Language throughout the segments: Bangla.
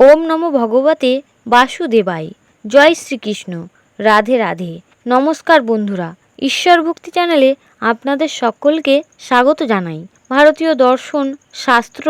ওম নমো ভগবতে বাসুদেবাই জয় শ্রীকৃষ্ণ। রাধে রাধে। নমস্কার বন্ধুরা। ঈশ্বর ভক্তি চ্যানেলে আপনাদের সকলকে স্বাগত জানাই। ভারতীয় দর্শন, শাস্ত্র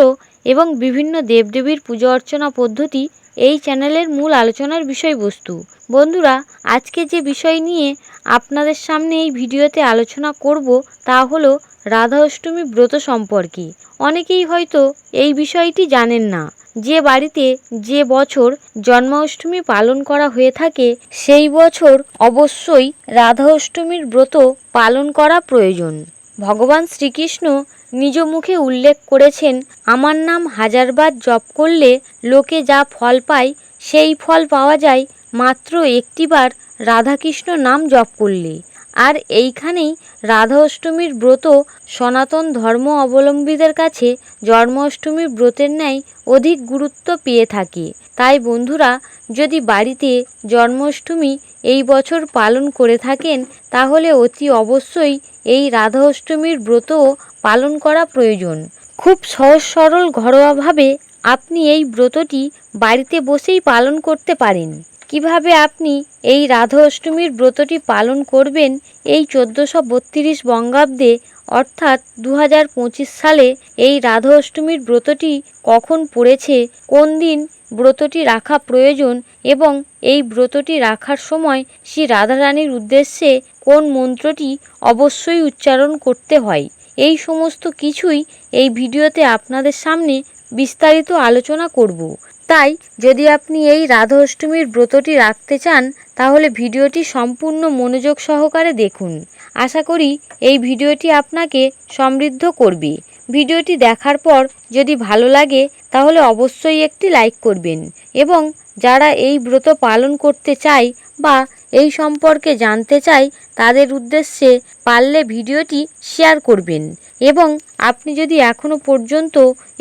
এবং বিভিন্ন দেবদেবীর পুজো অর্চনা পদ্ধতি এই চ্যানেলের মূল আলোচনার বিষয়বস্তু। বন্ধুরা, আজকে যে বিষয় নিয়ে আপনাদের সামনে এই ভিডিওতে আলোচনা করব তা হলো রাধা অষ্টমী ব্রত সম্পর্কে। অনেকেই হয়তো এই বিষয়টি জানেন না। যে বাড়িতে যে বছর জন্মাষ্টমী পালন করা হয়ে থাকে, সেই বছর অবশ্যই রাধা অষ্টমীর ব্রত পালন করা প্রয়োজন। ভগবান শ্রীকৃষ্ণ নিজ মুখে উল্লেখ করেছেন, আমার নাম হাজারবার জপ করলে লোকে যা ফল পায়, সেই ফল পাওয়া যায় মাত্র একটিবার রাধাকৃষ্ণ নাম জপ করলে। আর এইখানেই রাধা অষ্টমীর ব্রত সনাতন ধর্ম অবলম্বীদের কাছে জন্মাষ্টমীর ব্রতের ন্যায় অধিক গুরুত্ব পেয়ে থাকে। তাই বন্ধুরা, যদি বাড়িতে জন্মাষ্টমী এই বছর পালন করে থাকেন, তাহলে অতি অবশ্যই এই রাধা অষ্টমীর ব্রতও পালন করা প্রয়োজন। খুব সহজ সরল ঘরোয়াভাবে আপনি এই ব্রতটি বাড়িতে বসেই পালন করতে পারেন। কীভাবে আপনি এই রাধা অষ্টমীর ব্রতটি পালন করবেন এই চোদ্দোশো বত্রিশ বঙ্গাব্দে, অর্থাৎ দু হাজার পঁচিশ সালে এই রাধা অষ্টমীর ব্রতটি কখন পড়েছে, কোন দিন ব্রতটি রাখা প্রয়োজন এবং এই ব্রতটি রাখার সময় শ্রী রাধারানীর উদ্দেশ্যে কোন মন্ত্রটি অবশ্যই উচ্চারণ করতে হয়। এই সমস্ত কিছুই এই ভিডিওতে আপনাদের সামনে বিস্তারিত আলোচনা করব। তাই যদি আপনি এই রাধা অষ্টমীর ব্রতটি রাখতে চান, তাহলে ভিডিওটি সম্পূর্ণ মনোযোগ সহকারে দেখুন। আশা করি এই ভিডিওটি আপনাকে সমৃদ্ধ করবে। ভিডিওটি দেখার পর যদি ভালো লাগে, তাহলে অবশ্যই একটি লাইক করবেন এবং যারা এই ব্রত পালন করতে চায় বা এই সম্পর্কে জানতে চায়, তাদের উদ্দেশ্যে পারলে ভিডিওটি শেয়ার করবেন। এবং আপনি যদি এখনও পর্যন্ত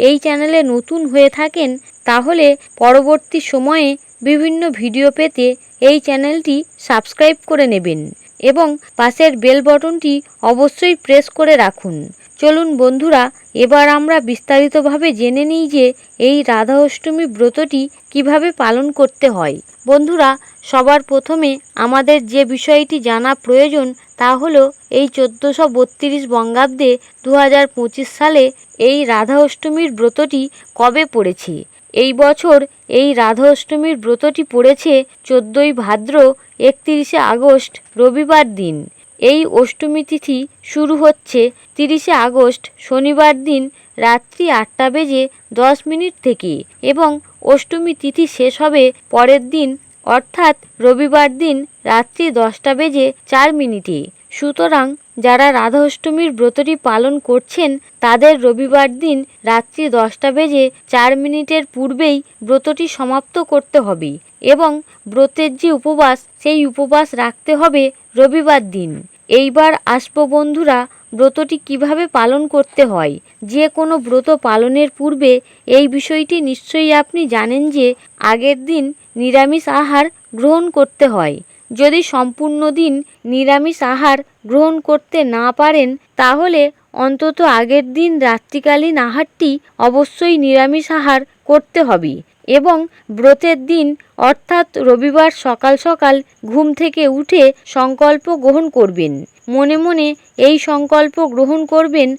এই চ্যানেলে নতুন হয়ে থাকেন তাহলে পরবর্তী সময়ে বিভিন্ন ভিডিও পেতে এই চ্যানেলটি সাবস্ক্রাইব করে নেবেন এবং পাশের বেল বটনটি অবশ্যই প্রেস করে রাখুন। চলুন বন্ধুরা, এবার আমরা বিস্তারিতভাবে জেনে নিই যে এই রাধা অষ্টমী ব্রতটি কীভাবে পালন করতে হয়। বন্ধুরা, সবার প্রথমে আমাদের যে বিষয়টি জানা প্রয়োজন তা হলো এই চোদ্দোশো বত্রিশ বঙ্গাব্দে দু হাজার পঁচিশ সালে এই রাধা অষ্টমীর ব্রতটি কবে পড়েছে। এই বছর এই রাধা অষ্টমীর ব্রতটি পড়েছে চোদ্দোই ভাদ্র একত্রিশে আগস্ট, রবিবার দিন। এই অষ্টমী তিথি শুরু হচ্ছে তিরিশে আগস্ট, শনিবার দিন রাত্রি আটটা বেজে দশ মিনিট থেকে এবং অষ্টমী তিথি শেষ হবে পরের দিন, অর্থাৎ রবিবার দিন রাত্রি দশটা বেজে চার মিনিটে। সুতরাং যারা রাধা অষ্টমীর ব্রতটি পালন করছেন, তাদের রবিবার দিন রাত্রি দশটা বেজে চার মিনিটের পূর্বেই ব্রতটি সমাপ্ত করতে হবে এবং ব্রতের যে উপবাস, সেই উপবাস রাখতে হবে রবিবার দিন। এইবার আসব বন্ধুরা, ব্রতটি কীভাবে পালন করতে হয়? যে কোনো ব্রত পালনের পূর্বে এই বিষয়টি নিশ্চয়ই আপনি জানেন যে আগের দিন নিরামিষ আহার গ্রহণ করতে হয়। যদি সম্পূর্ণ দিন নিরামিষ আহার গ্রহণ করতে না পারেন, তাহলে অন্তত আগের দিন রাত্রিকালীন আহারটি অবশ্যই নিরামিষ আহার করতে হবে এবং ব্রতের দিন, অর্থাৎ রবিবার সকাল সকাল ঘুম থেকে উঠে সংকল্প গ্রহণ করবেন। মনে মনে এই সংকল্প গ্রহণ করবেন।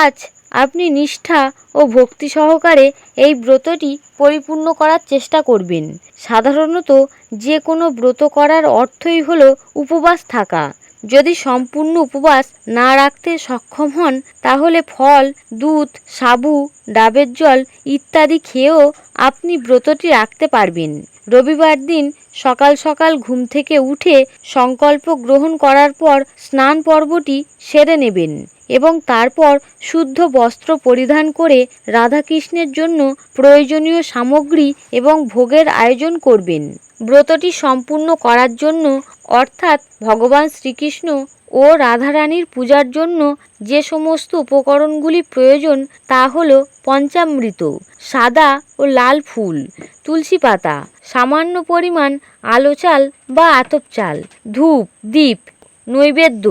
আজ আপনি নিষ্ঠা ও ভক্তি সহকারে এই ব্রতটি পরিপূর্ণ করার চেষ্টা করবেন। সাধারণত যে কোনো ব্রত করার অর্থই হলো উপবাস থাকা। যদি সম্পূর্ণ উপবাস না রাখতে সক্ষম হন, তাহলে ফল, দুধ, সাবু, ডাবের জল ইত্যাদি খেয়েও আপনি ব্রতটি রাখতে পারবেন। রবিবার দিন সকাল সকাল ঘুম থেকে উঠে সংকল্প গ্রহণ করার পর স্নান পর্বটি সেরে নেবেন। এবং তারপর শুদ্ধ বস্ত্র পরিধান করে রাধাকৃষ্ণের জন্য প্রয়োজনীয় সামগ্রী এবং ভোগের আয়োজন করবেন। ব্রতটি সম্পূর্ণ করার জন্য, অর্থাৎ ভগবান শ্রীকৃষ্ণ ও রাধারানীর পূজার জন্য যে সমস্ত উপকরণগুলি প্রয়োজন তা হলো পঞ্চামৃত, সাদা ও লাল ফুল, তুলসী পাতা, সামান্য পরিমাণ আলো চাল বা আতপ চাল, ধূপ দ্বীপ নৈবেদ্য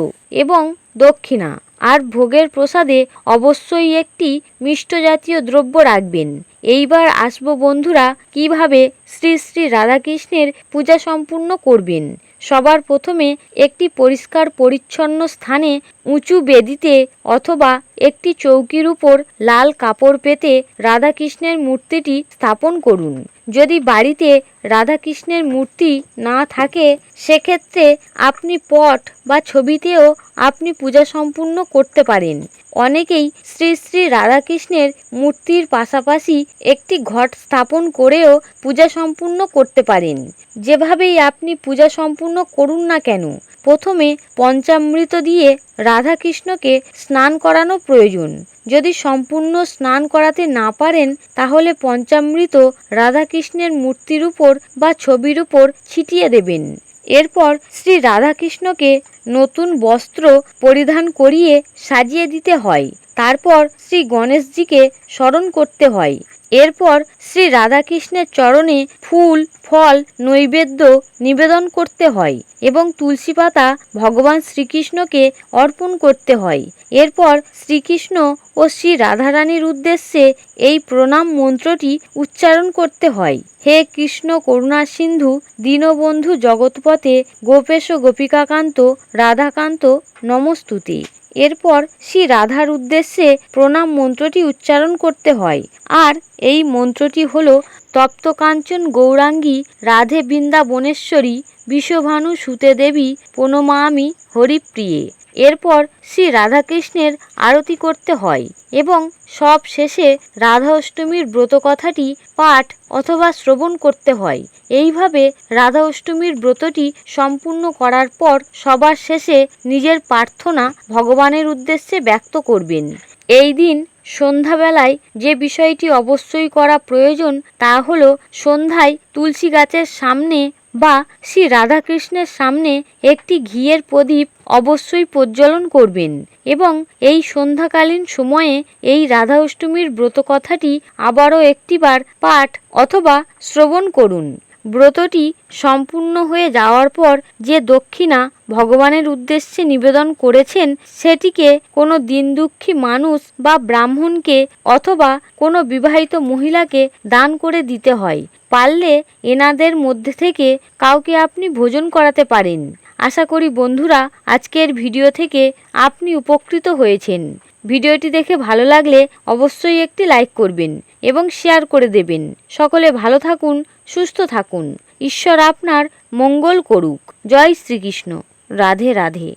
এবং দক্ষিণা। আর ভোগের প্রসাদে অবশ্যই একটি মিষ্ট জাতীয় দ্রব্য রাখবেন। এইবার আসব বন্ধুরা, কীভাবে শ্রী শ্রী রাধাকৃষ্ণের পূজা সম্পূর্ণ করবেন? সবার প্রথমে একটি পরিষ্কার পরিচ্ছন্ন স্থানে উঁচু বেদিতে অথবা একটি চৌকির উপর লাল কাপড় পেতে রাধাকৃষ্ণের মূর্তিটি স্থাপন করুন। যদি বাড়িতে রাধাকৃষ্ণের মূর্তি না থাকে, সেক্ষেত্রে আপনি পট বা ছবিতেও আপনি পূজা সম্পূর্ণ করতে পারেন। অনেকেই শ্রী শ্রী রাধাকৃষ্ণের মূর্তির পাশাপাশি একটি ঘট স্থাপন করেও পূজা সম্পূর্ণ করতে পারেন। যেভাবেই আপনি পূজা সম্পূর্ণ করুন না কেন, প্রথমে পঞ্চামৃত দিয়ে রাধাকৃষ্ণকে স্নান করানো প্রয়োজন। যদি সম্পূর্ণ স্নান করাতে না পারেন, তাহলে পঞ্চামৃত রাধাকৃষ্ণের মূর্তির উপর বা ছবির উপর ছিটিয়ে দেবেন। এরপর শ্রী রাধাকৃষ্ণকে নতুন বস্ত্র পরিধান করিয়ে সাজিয়ে দিতে হয়। তারপর শ্রী গণেশজিকে স্মরণ করতে হয়। এরপর শ্রী রাধাকৃষ্ণের চরণে ফুল, ফল, নৈবেদ্য নিবেদন করতে হয় এবং তুলসী পাতা ভগবান শ্রীকৃষ্ণকে অর্পণ করতে হয়। এরপর শ্রীকৃষ্ণ ও শ্রী রাধারানীর উদ্দেশ্যে এই প্রণাম মন্ত্রটি উচ্চারণ করতে হয়। হে কৃষ্ণ করুণা সিন্ধু, দীনবন্ধু জগৎপথে গোপেশ গোপিকাকান্ত, রাধাকান্ত নমস্তুতে। এরপর শ্রী রাধার উদ্দেশ্যে প্রণাম মন্ত্রটি উচ্চারণ করতে হয়। আর এই মন্ত্রটি হল তপ্তকাঞ্চন গৌরাঙ্গী, রাধে বৃন্দাবনেশ্বরী বিশ্বভানু সুতে দেবী, প্রণমামি হরিপ্রিয়ে। এরপর শ্রী রাধাকৃষ্ণের আরতি করতে হয় এবং সব শেষে রাধা অষ্টমীর ব্রত কথাটি পাঠ অথবা শ্রবণ করতে হয়। এইভাবে রাধা অষ্টমীর ব্রতটি সম্পূর্ণ করার পর সবার শেষে নিজের প্রার্থনা ভগবানের উদ্দেশ্যে ব্যক্ত করবেন। এই দিন সন্ধ্যাবেলায় যে বিষয়টি অবশ্যই করা প্রয়োজন তা হলো সন্ধ্যায় তুলসী গাছের সামনে বা শ্রী রাধাকৃষ্ণের সামনে একটি ঘিয়ের প্রদীপ অবশ্যই প্রজ্বলন করবেন এবং এই সন্ধ্যাকালীন সময়ে এই রাধা অষ্টমীর ব্রত কথাটি আবারও একটিবার পাঠ অথবা শ্রবণ করুন। ব্রতটি সম্পূর্ণ হয়ে যাওয়ার পর যে দক্ষিণা ভগবানের উদ্দেশ্যে নিবেদন করেছেন, সেটিকে কোনো দিন দুঃখী মানুষ বা ব্রাহ্মণকে অথবা কোনো বিবাহিত মহিলাকে দান করে দিতে হয়। পারলে এনাদের মধ্যে থেকে কাউকে আপনি ভোজন করাতে পারেন। আশা করি বন্ধুরা, আজকের ভিডিও থেকে আপনি উপকৃত হয়েছেন। ভিডিওটি দেখে ভালো লাগলে অবশ্যই একটি লাইক করবেন এবং শেয়ার করে দেবেন। সকলে ভালো থাকুন সুস্থ থাকুন। ঈশ্বর আপনার মঙ্গল করুক। জয় শ্রীকৃষ্ণ। রাধে রাধে।